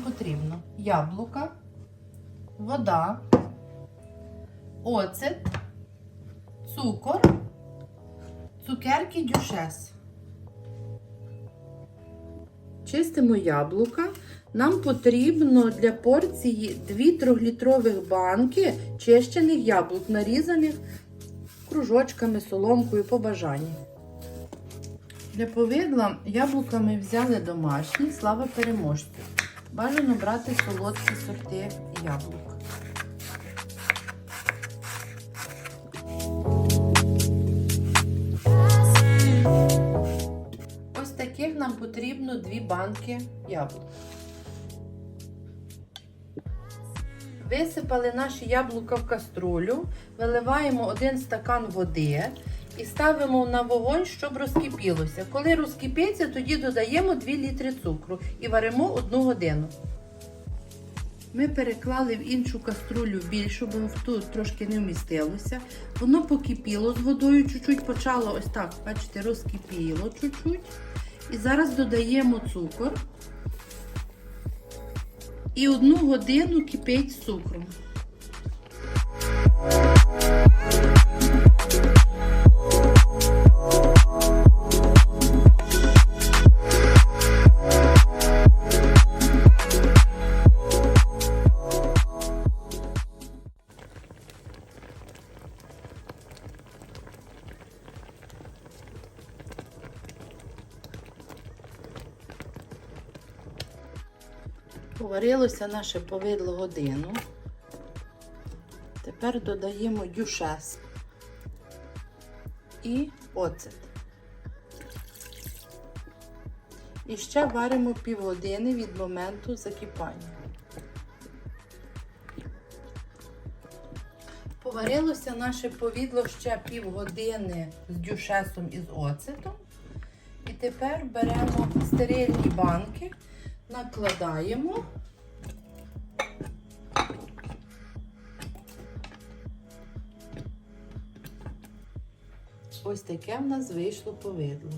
потрібно яблука, вода, оцет, цукор, цукерки дюшес. Чистимо яблука. Нам потрібно для порції 2 3-літрових банки чищених яблук, нарізаних кружочками, соломкою по бажанні. Для повидла яблука ми взяли домашні, слава переможцю. Бажано брати солодкі сорти яблук. Ось таких нам потрібно дві банки яблук. Висипали наші яблука в каструлю, виливаємо один стакан води і ставимо на вогонь, щоб розкипілося. Коли розкипиться, тоді додаємо 2 літри цукру і варимо 1 годину. Ми переклали в іншу каструлю більшу, бо в ту трошки не вмістилося. Воно покипіло з водою, чуть-чуть почало ось так, бачите, розкипіло чуть-чуть. І зараз додаємо цукор. І одну годину кипить з цукром. Поварилося наше повидло годину. Тепер додаємо дюшес і оцет. І ще варимо півгодини від моменту закипання. Поварилося наше повідло ще півгодини з дюшесом і з оцетом. І тепер беремо стерильні банки, накладаємо. Ось таке в нас вийшло повидло.